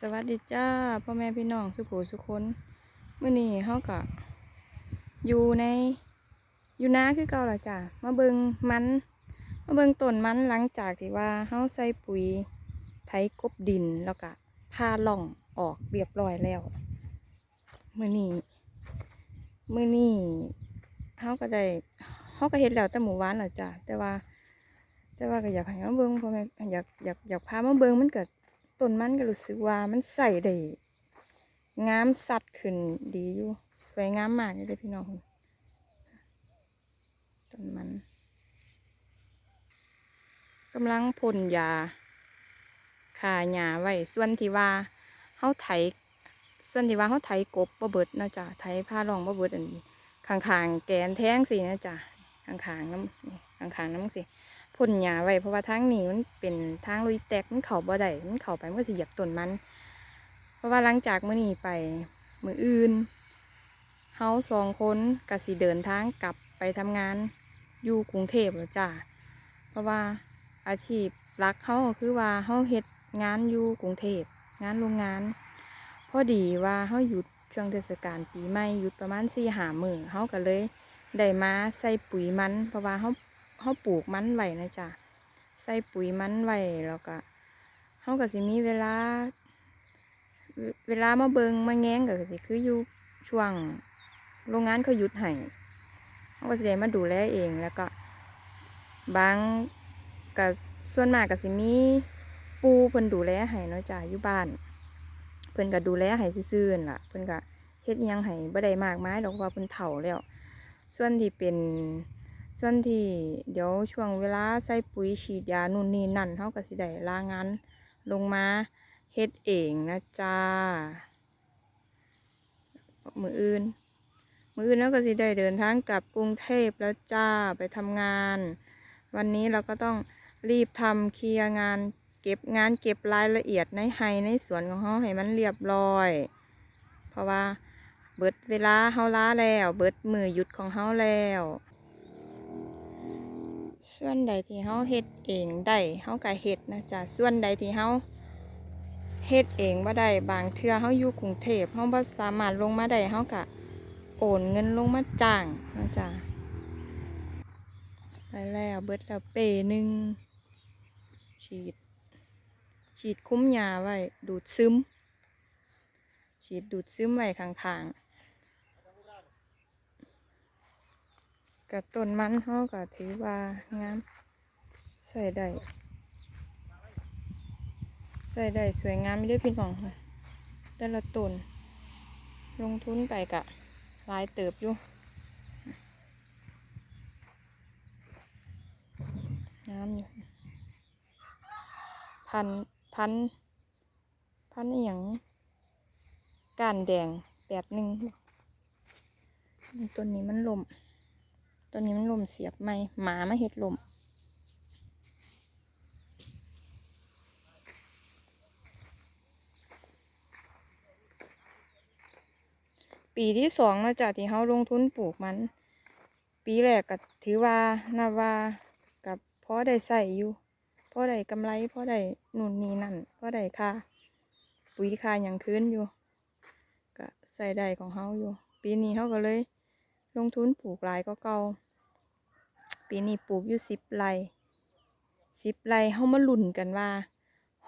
สวัสดีจ้าพ่อแม่พี่น้องสุขูสุคนเมื่อนี้เฮาก็อยู่ในอยู่นาคือเก่าละจ้ามาเบิงมันมาเบิงต้นมันหลังจากที่ว่าเฮาใส่ปุ๋ยไถกบดินแล้วก็พาล่องออกเรียบร้อยแล้วเมื่อนี้เมื่อนี้เฮาก็ได้เฮาก็เฮ็ดแล้วแต่หมู่บ้านละจ้าแต่ว่า แต่ว่าก็อยากให้มาเบิงพ่อแม่อยากอยากอยากพามาเบิงมันเกิด ต้นมันก็รู้สึกว่ามันใส่ได้งามสัดขึ้นดีอยู่ สวยงามมากเลยพี่น้องต้นมันกำลังพ่นยาขาหญ้าไว้ส่วนที่ว่าเฮาไถส่วนที่ว่าเฮาไถกบบ่เบิดนะจ้ะไถผ้ารองบ่เบิดอันข้างๆแกนแท้งสินะจ้ะข้างๆน้ำข้างๆน้ำสิ พ่นหญ้าไว้เพราะว่าทางนี้มันเป็นทางลุยแตกมันเข้าบ่ได้มันเข้าไปมันก็สิเหยียบต้นมัน เพราะว่าหลังจากมื้อนี้ไปมื้ออื่นเฮาสองคนก็สิเดินทางกลับไปทำงานอยู่กรุงเทพแล้วจ้าเพราะว่าอาชีพหลักเขาคือว่าเฮาเฮ็ดงานอยู่กรุงเทพงานโรงงาน พอดีว่าเฮาหยุดช่วงเทศกาลปีใหม่หยุดประมาณ4 5มื้อเฮาก็เลยได้มาใส่ปุ๋ยมัน เพราะว่าเฮา เขาปลูกมันไว้นะจ๊ะใส่ปุ๋ยมันไว้แล้วก็เขาก็สิมีเวลาเวเวลามาเบิงมาแง้งก็สิคืออยู่ช่วงโรงงานเขาหยุดให้เขาก็สิได้มาดูแลเองแล้วก็บางกับส่วนมากก็สิมีปูเพิ่นดูแลให้เนาะจ้ะอยู่บ้าน เพิ่นก็ดูแลให้ซื่อๆล่ะ เพิ่นก็เฮ็ดยังให้บ่ได้มากมายดอกเราะว่าเพิ่นเฒ่าแล้ว ส่วนที่เป็น ส่วนที่เดี๋ยวช่วงเวลาใส่ปุ๋ยฉีดยานู่นนี่นั่นเขาก็สิได้ลางานลงมาเฮ็ดเองนะจ้า มืออื่น มืออื่นแล้วก็สิได้เดินทางกลับกรุงเทพแล้วจ้าไปทำงาน วันนี้เราก็ต้องรีบทำเคลียร์งาน เก็บงานเก็บรายละเอียดในไฮในสวนของเขาให้มันเรียบร้อย เพราะว่าเบิดเวลาเฮาล้าแล้ว เบิดมือหยุดของเฮาแล้ว ส่วนใดที่เฮาเฮ็ดเองได้เฮาก็เฮ็ดนะจ๊ะส่วนใดที่เฮาเฮ็ดเองบ่ได้บางเทื่อเฮาอยู่กรุงเทพเฮาบ่สามารถลงมาได้เฮาก็โอนเงินลงมาจ้างนะจ๊ะไปแล้วเบิดแล้วเปหนึ่งฉีด ฉีดคุ้มยาไว้ ดูดซึม ฉีดดูดซึมไว้ข้างๆ กับต้นมันเฮาก็ถือว่างามใส่ได้ใส่ได้สวยงามไม่ได้พี่น้องค่ะแต่ละต้นลงทุนไปกะลายเติบอยู่งามอยู่พันพันพันอย่างก้านแดงแปดหนึ่งต้นนี้มันลม ต้นนี้มันลมเสียบไหมหมามาเห็ดลมปีที่สองแล้วจ้ะที่เขาลงทุนปลูกมัน ปีแรกก็ถือว่านาว่ากับพ่อได้ใส่อยู่พ่อได้กำไรพ่อได้นู่นนี่นั่นพ่อได้ค่าปุ๋ยค่าอย่างคืนอยู่ก็ใส่ได้ของเขาอยู่ ปีนี้เขาก็เลย ลงทุนปลูกหลายก็เก่า ปีนี้ปลูกอยู่สิบไร่สิบไร่เขามาลุ่นกันว่า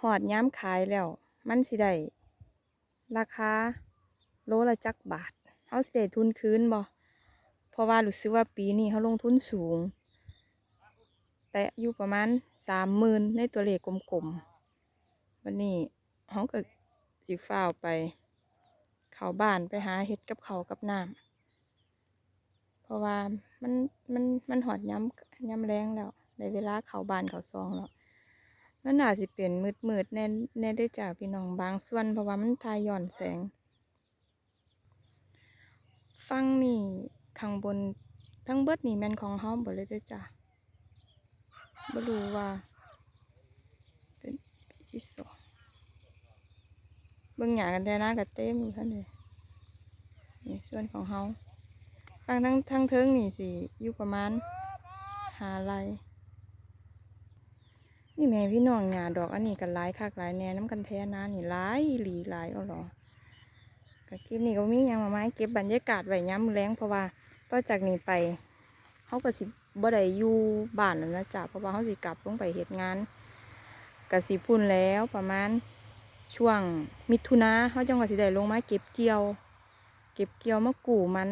หอดย้ำขายแล้ว มันสิได้ราคาโลละจักบาทเขาสิได้ทุนคืนบ่เพราะว่ารู้สึกว่าปีนี้เขาลงทุนสูง แต่อยู่ประมาณสามหมื่นในตัวเลขกลมๆวันนี้เขาก็สิฟ้าวไป เข้าบ้านไปหาเห็ดกับเขากับน้ำ เพราะว่ามันมันมันหอดย้ำย้ำแรงแล้วในเวลาเขาบานเขาซองแล้วมันอาจสิเป็นมืดมืดแน่แน่ได้จากพี่น้องบางส่วน เพราะว่ามันทายย้อนแสง ฟังนี่ข้างบนทั้งเบิดนี่แมนของเฮาเบิดเลยเด้จ้ะบ่รู้ว่า เป็นปีที่สองเบิ่งหญ้ากันแต่หน้าก็เต็มอยู่คั่นเลยนี่ส่วนของเฮา ฟังทั้งทั้งเทิงนี่สิอยู่ประมาณหาไรนี่แม่พี่น้องหญ้าดอกอันนี้ก็หลายคักหลายแน่น้ำกันแท้นานี่หลายหลีหลายเอาหรอก็คลิปนี้ก็มียังมาไม้เก็บบรรยากาศไว้ย้ำแรงเพราะว่าต่อจากนี้ไปเขาก็สิบ่ได้อยู่บ้านแล้วนะจ๊ะเพราะว่าเขาสิกลับลงไปเฮ็ดงานก็สิพุ่นแล้วประมาณช่วงมิถุนาเขาจังว่าสิได้ลงมาเก็บเกี่ยว เก็บเกี่ยวมากู่มัน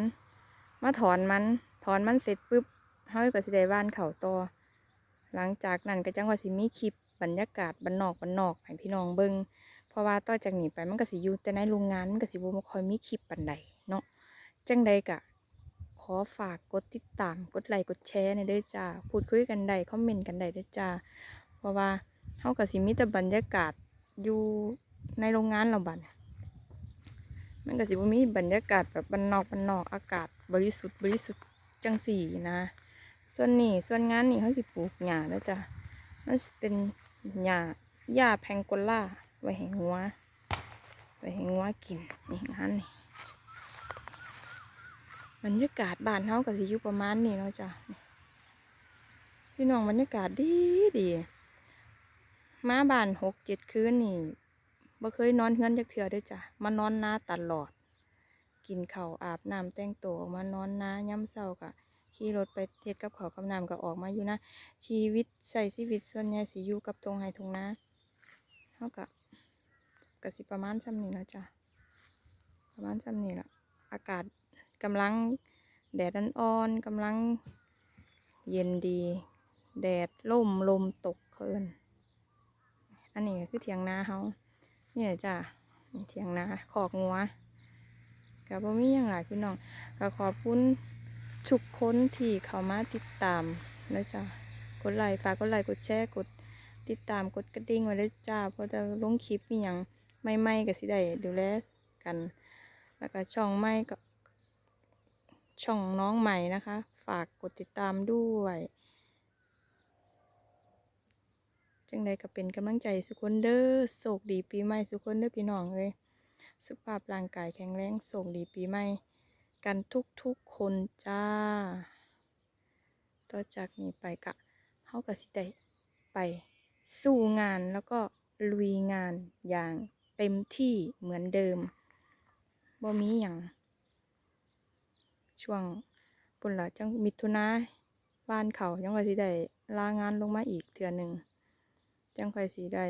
มาถอนมัน ถอนมันเสร็จปุ๊บเขาก็สิได้ว่านเขาต่อหลังจากนั้นก็จังว่าสิมีคลิปบรรยากาศบันนอกบันนอกให้พี่น้องเบิงเพราะว่าต่อจากนี้ไปมันก็สิอยู่แต่ในโรงงานมันก็สิบ่มาคอยมีคลิปปันใดเนาะจังใดกะ ขอฝากกดติดตามกดไลค์กดแชร์ในเด้อจ้าพูดคุยกันได้คอมเมนต์กันได้เด้อจ้าเพราะว่าเฮาก็สิมีแต่บรรยากาศอยู่ในโรงงานเราบัดเนี่ยมันก็สิบ่มีบรรยากาศแบบบ้านอกบ้านนอกอากาศ บริสุทธิ์บริสุทธิ์จังสีนะ ส่วนนี้ส่วนงานนี่เขาสิปลูกหญ้าแล้วจ้ะมันเป็นหญ้าหญ้าแพงโกล่าไว้ให้งัวไว้ให้งัวกินนี่งานนี่บรรยากาศบ้านเฮาก็สิอยู่ประมาณนี้เนาะจ้ะพี่น้องบรรยากาศดีดีมาบ้านหกเจ็ดคืนนี่บ่เคยนอนเฮือนจักเทื่อเด้อจ้ะมานอนนาตลอด กินเข้าอาบน้ำแต่งตัวออกมานอนนาย่ำเช้าก็ขี่รถไปเฮ็ดกับเขาวกับน้ำก็ออกมาอยู่นะ ชีวิตใช้ชีวิตส่วนใหญ่สิอยู่กับตรงไห้ตรงนาเท่ากับกสิประมาณซ้ำนี้แล้วจ้ะประมาณซ้ำนี้ละอากาศกำลังแดดอ่อนๆกำลังเย็นดี แดดล่มลมตกเขาเอินอันนี้คือเถียงนาเฮาเนี่ยจ้ะเถียงนาขอกงัว กับบ่มีอย่างไรพี่น้องก็ขอบคุณทุกคนที่เข้ามาติดตามนะจ๊ะกดไลค์ฝากกดไลค์กดแชร์กดติดตามกดกระดิ่งไว้เลยจ้าเพราะจะลงคลิปมีอย่างใหม่ๆก็สิได้ดูแลกัน แล้วก็ช่องใหม่ก็ช่องน้องใหม่นะคะ ฝากกดติดตามด้วยจังใดก็เป็นกำลังใจสุขคนเด้อโศกดีปีใหม่สุขคนเด้อพี่น้องเลย สุขภาพร่างกายแข็งแรงโศกดีปีใหม่ กันทุกๆคนจ้า ต่อจากนี้ไปกะเฮาก็สิได้ไปสู้งานแล้วก็ลุยงานอย่างเต็มที่เหมือนเดิมบ่มีอย่าง ช่วงปุ่นละจังมิถุนาบ้านเขายังว่าสิได้ลางานลงมาอีกเทื่อหนึ่งจังค่อยสิได้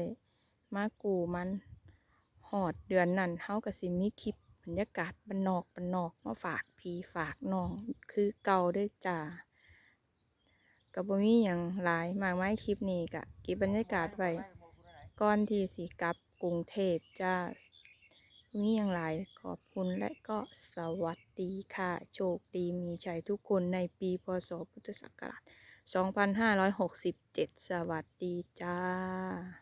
มากูมัน หอดเดือนนั้นเฮาก็สิมีคลิปบรรยากาศบ้านนอกบ้านนอกมาฝากพีฝากน้อง คือเก่าด้วยจ้ากับบ่มีอย่างหลายมากไม้คลิปนี้กะเก็บบรรยากาศไว้ก่อนที่สิกลับกรุงเทพจ้ามีอย่างหลายขอบคุณและก็สวัสดีค่ะ โชคดีมีชัยทุกคนในปีพศพุทธศักราช2567 สวัสดีจ้า